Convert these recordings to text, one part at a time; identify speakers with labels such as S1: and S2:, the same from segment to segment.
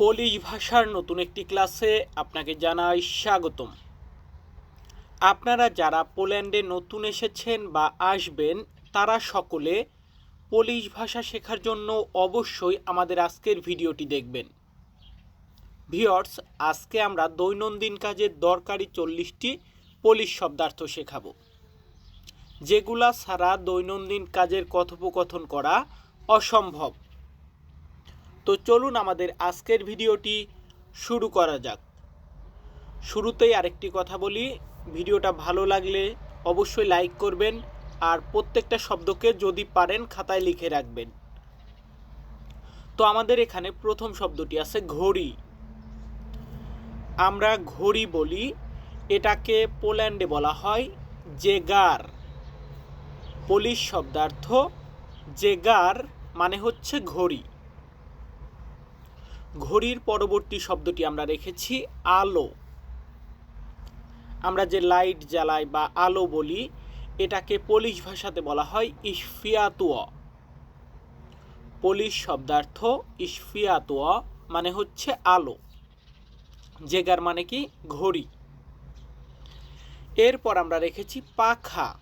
S1: Polish ভাষার নতুন একটি ক্লাসে আপনাকে জানাই স্বাগতম। আপনারা যারা পোল্যান্ডে নতুন এসেছেন বা আসবেন, তারা সকলে পোলিশ ভাষা শেখার জন্য অবশ্যই আমাদের আজকের ভিডিওটি দেখবেন। ভিওর্স আজকে আমরা দৈনন্দিন কাজের দরকারি চল্লিশটি পোলিশ শব্দার্থ শেখাবো। যেগুলা ছাড়া দৈনন্দিন কাজের কথোপকথন করা অসম্ভব। তো চলুন আমাদের আজকের ভিডিওটি শুরু করা যাক। শুরুতেই আরেকটি কথা বলি, ভিডিওটা ভালো লাগলে অবশ্যই লাইক করবেন আর প্রত্যেকটা শব্দকে যদি পারেন খাতায় লিখে রাখবেন। তো আমাদের এখানে প্রথম শব্দটি আছে ঘড়ি। আমরা ঘড়ি বলি, এটাকে পোল্যান্ডে বলা হয় জেগার। পোলিশ শব্দার্থ জেগার মানে হচ্ছে ঘড়ি। ঘড়ির পরবর্তী শব্দটি আমরা রেখেছি আলো। আমরা যে লাইট জ্বালাই বা আলো বলি, এটাকে পোলিশ ভাষাতে বলা হয় ইসফিয়াতুয়া পোলিশ শব্দার্থ ইসফিয়াতুয়া মানে হচ্ছে আলো। জেগার মানে কি? ঘড়ি। এরপর আমরা রেখেছি পাখা।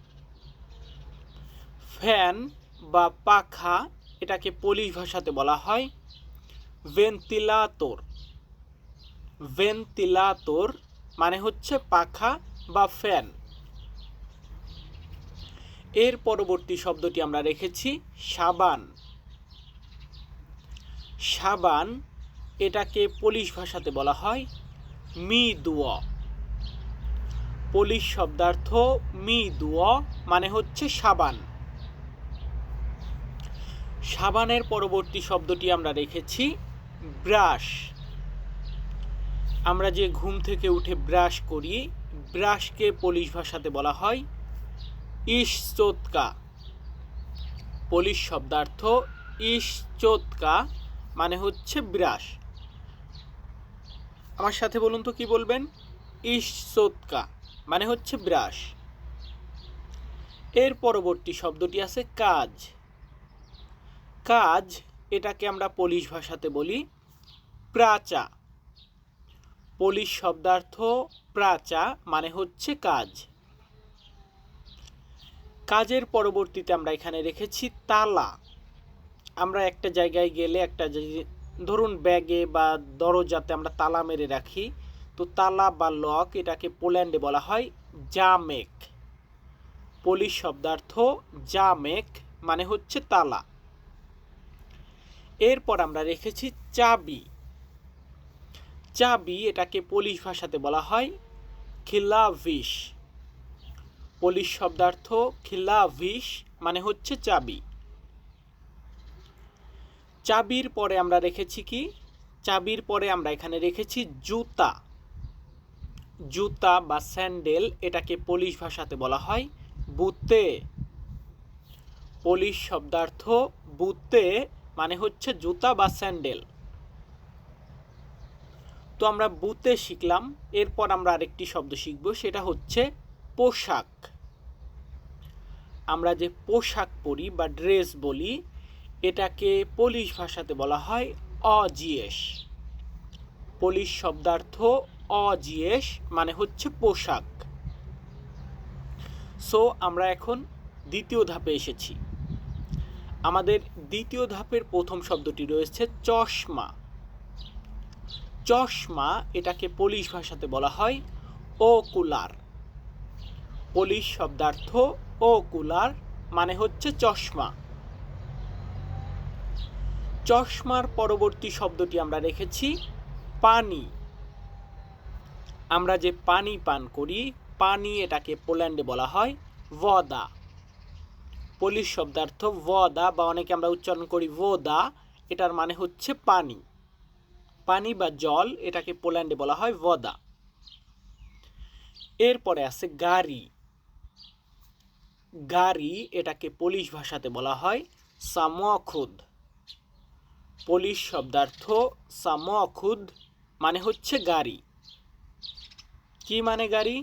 S1: ফ্যান বা পাখা, এটাকে পোলিশ ভাষাতে বলা হয় ভেন্টিলাতর ভেন্টিলাতর মানে হচ্ছে পাখা বা ফ্যান এর পরবর্তী শব্দটি আমরা রেখেছি, সাবান। সাবান এটাকে পোলিশ ভাষাতে বলা হয় মি দুয়া পোলিশ শব্দার্থ মি দুয়া মানে হচ্ছে সাবান। সাবানের পরবর্তী শব্দটি আমরা রেখেছি ব্রাশ। আমরা যে ঘুম থেকে উঠে ব্রাশ করি, ব্রাশকে পোলিশ ভাষাতে বলা হয় ইশচোৎকা। পোলিশ শব্দার্থ ইশচোৎকা মানে হচ্ছে ব্রাশ। আমার সাথে বলুন তো কি বলবেন? ইশচোৎকা মানে হচ্ছে ব্রাশ। এর পরবর্তী শব্দটি আছে কাজ। কাজ এটাকে আমরা পোলিশ ভাষাতে বলি প্রাচা। পোলিশ শব্দার্থ প্রাচা মানে হচ্ছে কাজ। কাজের পরবর্তীতে আমরা এখানে রেখেছি তালা। আমরা একটা জায়গায় গেলে একটা ধরুন ব্যাগে বা দরজাতে আমরা তালা মেরে রাখি। তো তালা বা লক এটাকে পোল্যান্ডে বলা হয় জামেক। পোলিশ শব্দার্থ জামেক মানে হচ্ছে তালা। এরপর আমরা রেখেছি চাবি। চাবি এটাকে পোলিশ ভাষাতে বলা হয় খিলাভিস পোলিশ শব্দার্থ খিলাভিস মানে হচ্ছে চাবি। চাবির পরে আমরা রেখেছি কি? চাবির পরে আমরা এখানে রেখেছি জুতা। জুতা বা স্যান্ডেল এটাকে পোলিশ ভাষাতে বলা হয় বুতে। পোলিশ শব্দার্থ বুতে মানে হচ্ছে জুতা বা স্যান্ডেল। তো আমরা বুতে শিখলাম, এরপর আমরা আরেকটি শব্দ শিখব, সেটা হচ্ছে পোশাক। আমরা যে পোশাক পরি বা ড্রেস বলি, এটাকে পোলিশ ভাষাতে বলা হয় অজিয়েস পোলিশ শব্দার্থ অজিয়েস মানে হচ্ছে পোশাক। সো আমরা এখন দ্বিতীয় ধাপে এসেছি। আমাদের দ্বিতীয় ধাপের প্রথম শব্দটি রয়েছে চশমা। চশমা এটাকে পোলিশ ভাষাতে বলা হয় ও কুলার পোলিশ শব্দার্থ ও কুলার মানে হচ্ছে চশমা। চশমার পরবর্তী শব্দটি আমরা রেখেছি পানি। আমরা যে পানি পান করি, পানি এটাকে পোল্যান্ডে বলা হয় ভদা পোলিশ শব্দার্থ ভদা বা অনেকে আমরা উচ্চারণ করি ভোদা এটার মানে হচ্ছে পানি। পানি বা জল, এটাকে পোল্যান্ডে বলা হয় ভদা এরপরে আছে গাড়ি। গাড়ি, এটাকে পোলিশ ভাষাতে বলা হয় সামখুদ পোলিশ শব্দার্থ সামখুদ মানে হচ্ছে গাড়ি। কি মানে গাড়ি?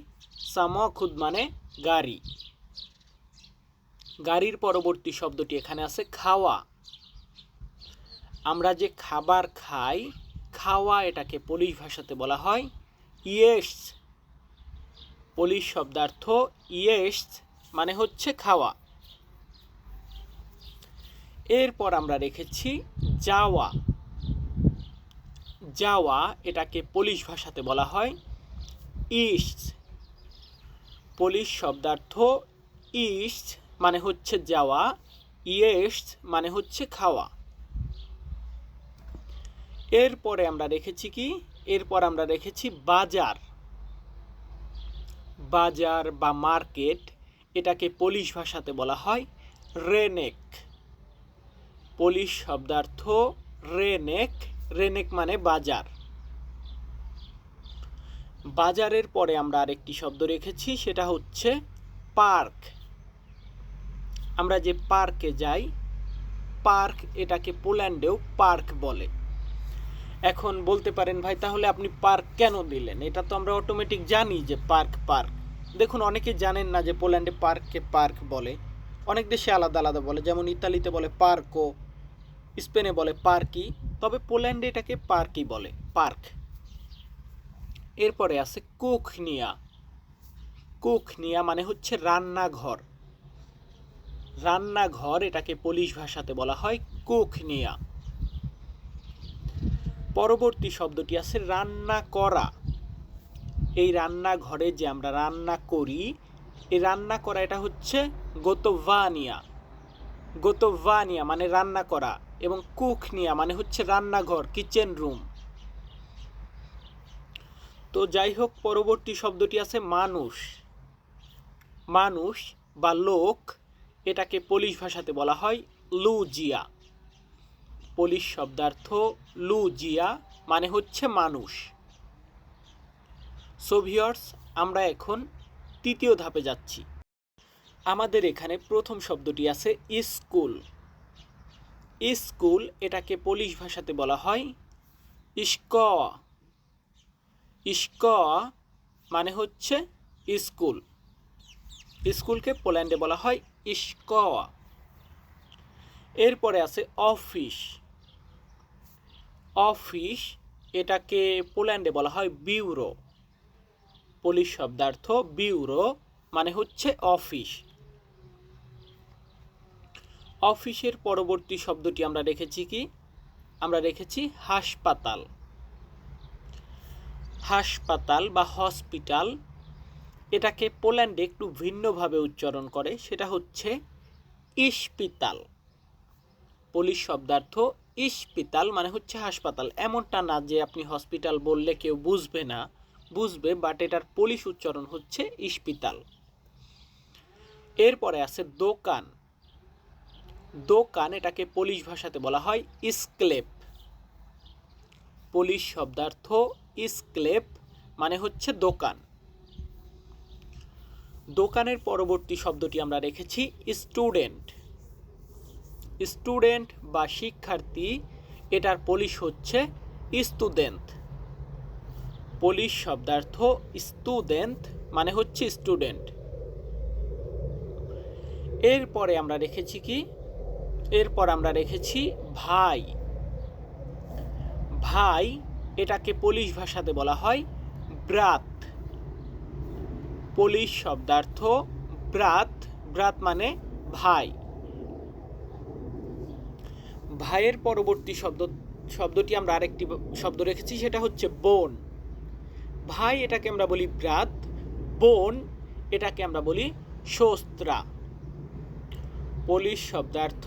S1: সামখুদ মানে গাড়ি। গাড়ির পরবর্তী শব্দটি এখানে আছে খাওয়া। আমরা যে খাবার খাই, খাওয়া এটাকে পোলিশ ভাষাতে বলা হয় ইয়েস। পোলিশ শব্দার্থ ইয়েস মানে হচ্ছে খাওয়া। এরপর আমরা রেখেছি যাওয়া। যাওয়া এটাকে পোলিশ ভাষাতে বলা হয় ইস্ট পোলিশ শব্দার্থ ইস্ট মানে হচ্ছে যাওয়া, ইয়েস্ট মানে হচ্ছে খাওয়া। এরপরে আমরা রেখেছি কি? এরপর আমরা রেখেছি বাজার। বাজার বা মার্কেট, এটাকে পোলিশ ভাষাতে বলা হয় রেনেক। পোলিশ শব্দার্থ রেনেক রেনেক মানে বাজার। বাজারের পরে আমরা আরেকটি শব্দ রেখেছি, সেটা হচ্ছে পার্ক। আমরা যে পার্কে যাই, পার্ক এটাকে পোল্যান্ডেও পার্ক বলে। এখন বলতে পারেন, ভাই, তাহলে আপনি পার্ক কেন দিলেন? এটা তো আমরা অটোমেটিক জানি যে পার্ক পার্ক। দেখুন, অনেকে জানেন না যে পোল্যান্ডে পার্ককে পার্ক বলে। অনেক দেশে আলাদা আলাদা বলে। যেমন ইতালিতে বলে পার্কো, স্পেনে বলে পার্কি। তবে পোল্যান্ডে এটাকে পার্কই বলে, পার্ক। এরপরে আছে কুখনিয়া কুখনিয়া মানে হচ্ছে রান্নাঘর। রান্নাঘর এটাকে পোলিশ ভাষাতে বলা হয় কুখনিয়া। পরবর্তী শব্দটি আছে রান্না করা। এই রান্নাঘরে যে আমরা রান্না করি, এই রান্না করা এটা হচ্ছে গোতভানিয়া। গোতভানিয়া মানে রান্না করা এবং কুখনিয়া মানে হচ্ছে রান্নাঘর, কিচেন রুম। তো যাই হোক, পরবর্তী শব্দটি আছে মানুষ। মানুষ বা লোক এটাকে পোলিশ ভাষাতে বলা হয় লুজিয়া পোলিশ শব্দার্থ লুজিয়া মানে হচ্ছে মানুষ। সোভিয়র্স আমরা এখন তৃতীয় ধাপে যাচ্ছি। আমাদের এখানে প্রথম শব্দটি আছে স্কুল স্কুল এটাকে পোলিশ ভাষাতে বলা হয় ইস্ক। ইস্ক মানে হচ্ছে স্কুল স্কুলকে পোল্যান্ডে বলা হয় ইস্ক এরপরে আছে অফিস। অফিস এটাকে পোল্যান্ডে বলা হয় বিউরো। পোলিশ শব্দার্থ বিউরো মানে হচ্ছে অফিস। অফিসের পরবর্তী শব্দটি আমরা রেখেছি কি? আমরা রেখেছি হাসপাতাল। হাসপাতাল বা হসপিটাল এটাকে পোল্যান্ডে একটু ভিন্নভাবে উচ্চারণ করে, সেটা হচ্ছে ইস্পিতাল পোলিশ শব্দার্থ ইস্পিতাল মানে হচ্ছে হাসপাতাল। এমনটা না যে আপনি হসপিটাল বললে কেউ বুঝবে না, বুঝবে বাট এটার পোলিশ উচ্চারণ হচ্ছে ইস্পিতাল এরপরে আছে দোকান। দোকান এটাকে পোলিশ ভাষাতে বলা হয় স্ক্লেপ পোলিশ শব্দার্থ স্ক্লেপ মানে হচ্ছে দোকান। দোকানের পরবর্তী শব্দটি আমরা রেখেছি স্টুডেন্ট স্টুডেন্ট বা শিক্ষার্থী, এটার পোলিশ হচ্ছে স্টুডেন্ট পোলিশ শব্দার্থ স্টুডেন্ট মানে হচ্ছে স্টুডেন্ট এরপরে আমরা রেখেছি কি? এরপর আমরা রেখেছি ভাই. ভাই এটাকে পোলিশ ভাষাতে বলা হয় ব্রাত। পোলিশ শব্দার্থ ব্রাত ব্রাত মানে ভাই। ভাইয়ের পরবর্তী শব্দ, শব্দটি আমরা আরেকটি শব্দ রেখেছি, সেটা হচ্ছে বোন। ভাই এটাকে আমরা বলি ব্রাত, বোন এটাকে আমরা বলি শস্ত্রা পোলিশ শব্দার্থ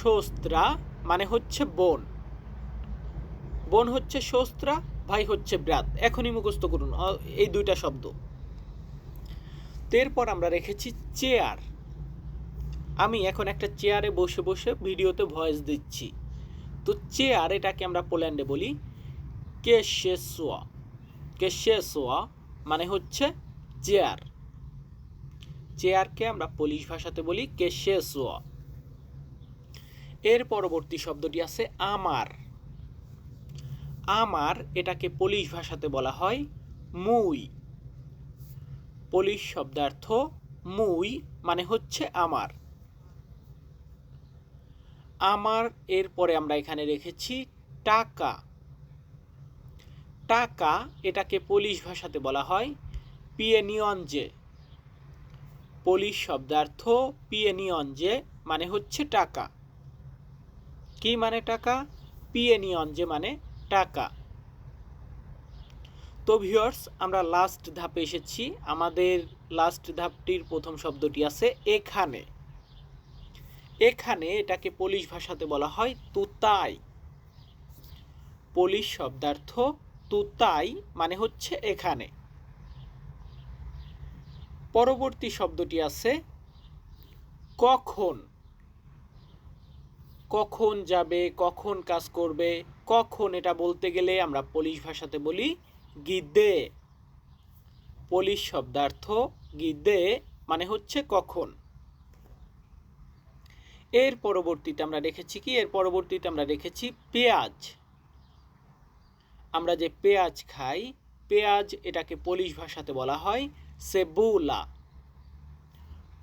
S1: শস্ত্রা মানে হচ্ছে বোন। বোন হচ্ছে শস্ত্রা ভাই হচ্ছে ব্রাত। এখনই মুখস্থ করুন এই দুইটা শব্দ। এরপর আমরা রেখেছি চেয়ার আমি এখন একটা চেয়ারে বসে বসে ভিডিওতে ভয়েস দিচ্ছি। তো চেয়ার এটাকে আমরা পোল্যান্ডে বলি কেশেসোয়া কেশেসোয়া মানে হচ্ছে চেয়ার চেয়ারকে আমরা পোলিশ ভাষাতে বলি কেশেসোয়া এর পরবর্তী শব্দটি আছে আমার আমার এটাকে পোলিশ ভাষাতে বলা হয় মুই পোলিশ শব্দার্থ মুই মানে হচ্ছে আমার। আমার এরপরে আমরা এখানে রেখেছি টাকা। টাকা এটাকে পোলিশ ভাষাতে বলা হয় পিএনিয়নজে পোলিশ শব্দার্থ পিএনিয়নজে মানে হচ্ছে টাকা। কি মানে টাকা? পিএনিয়নজে মানে টাকা। তো ভিউয়ার্স আমরা লাস্ট ধাপে এসেছি। আমাদের লাস্ট ধাপটির প্রথম শব্দটি আছে এখানে। এখানে এটাকে পোলিশ ভাষাতে বলা হয় তুতাই। পোলিশ শব্দার্থ তুতাই মানে হচ্ছে এখানে। পরবর্তী শব্দটি আছে কখন। কখন যাবে, কখন কাজ করবে, কখন এটা বলতে গেলে আমরা পোলিশ ভাষাতে বলি গিদে পোলিশ শব্দার্থ গিদ্দে মানে হচ্ছে কখন। এর পরবর্তীতে আমরা রেখেছি কি? এর পরবর্তীতে আমরা রেখেছি পেঁয়াজ। আমরা যে পেঁয়াজ খাই, পেঁয়াজ এটাকে পোলিশ ভাষাতে বলা হয় সেবুলা।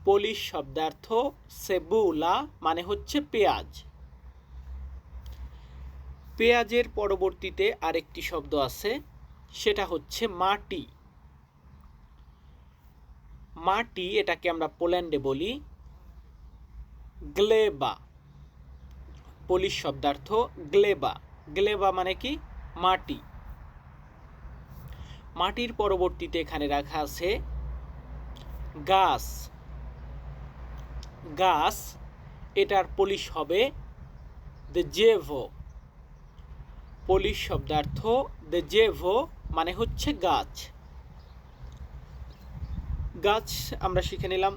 S1: পোলিশ শব্দার্থ সেবুলা মানে হচ্ছে পেঁয়াজ। পেঁয়াজের পরবর্তীতে আরেকটি শব্দ আছে সেটা হচ্ছে মাটি। মাটি এটাকে আমরা পোল্যান্ডে বলি গ্লেবা। পোলিশ শব্দার্থ গ্লেবা। গ্লেবা মানে কি? মাটি। মাটির পরবর্তীতে এখানে রাখা আছে গাছ। গাছ, এটার পলিশ হবে দ্য জেভো। পলিশ শব্দার্থ দ্য জেভো মানে হচ্ছে গাছ। গাছ আমরা শিখে নিলাম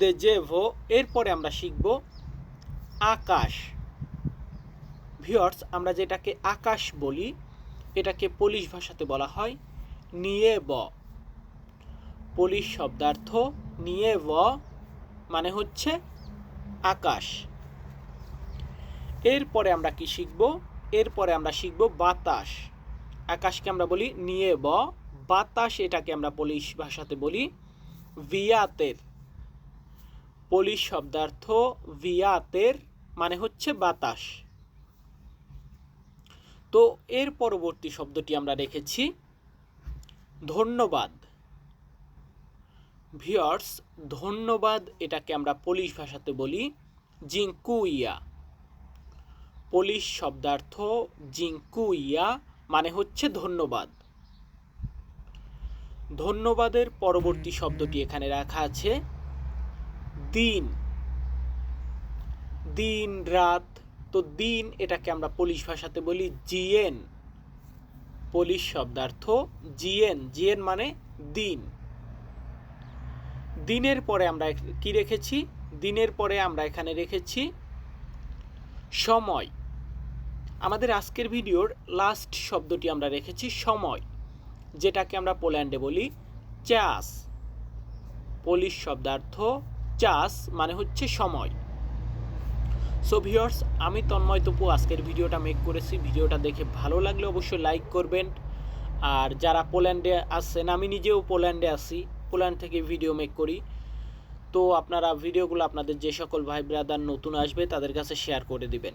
S1: দ্য জেভো, এরপরে আমরা শিখব আকাশ। ভিওর্স আমরা যেটাকে আকাশ বলি, এটাকে পোলিশ ভাষাতে বলা হয় নিয়ে ব পোলিশ শব্দার্থ নিয়ে ব মানে হচ্ছে আকাশ। এরপরে আমরা কি শিখব? এরপরে আমরা শিখব বাতাস। আকাশকে আমরা বলি নিয়ে ব, বাতাস এটাকে আমরা পোলিশ ভাষাতে বলি ভিয়াতের। পোলিশ শব্দার্থ ভিয়াতের মানে হচ্ছে বাতাস। তো এর পরবর্তী শব্দটি আমরা রেখেছি ধন্যবাদ। ভিওর্স, ধন্যবাদ এটাকে আমরা পোলিশ ভাষাতে বলি জিঙ্কুইয়া পোলিশ শব্দার্থ জিঙ্কুইয়া মানে হচ্ছে ধন্যবাদ। ধন্যবাদের পরবর্তী শব্দটি এখানে রাখা আছে, দিন। দিন, রাত। তো দিন এটাকে আমরা পোলিশ ভাষাতে বলি জিএন পোলিশ শব্দার্থ জিএন জিএন মানে দিন। দিনের পরে আমরা কি রেখেছি? দিনের পরে আমরা এখানে রেখেছি সময়। আমাদের আজকের ভিডিওর লাস্ট শব্দটি আমরা রেখেছি সময়, যেটাকে আমরা পোল্যান্ডে বলি চাষ পোলিশ শব্দার্থ চাষ মানে হচ্ছে সময়। সো ভিওর্স আমি তন্ময় তপু, আজকের ভিডিওটা মেক করেছি। ভিডিওটা দেখে ভালো লাগলে অবশ্যই লাইক করবেন। আর যারা পোল্যান্ডে আসছেন আমি নিজেও পোল্যান্ডে আসি পোল্যান্ড থেকে ভিডিও মেক করি। তো আপনারা ভিডিওগুলো আপনাদের যে সকল ভাই ব্রাদার নতুন আসবে, তাদের কাছে শেয়ার করে দিবেন।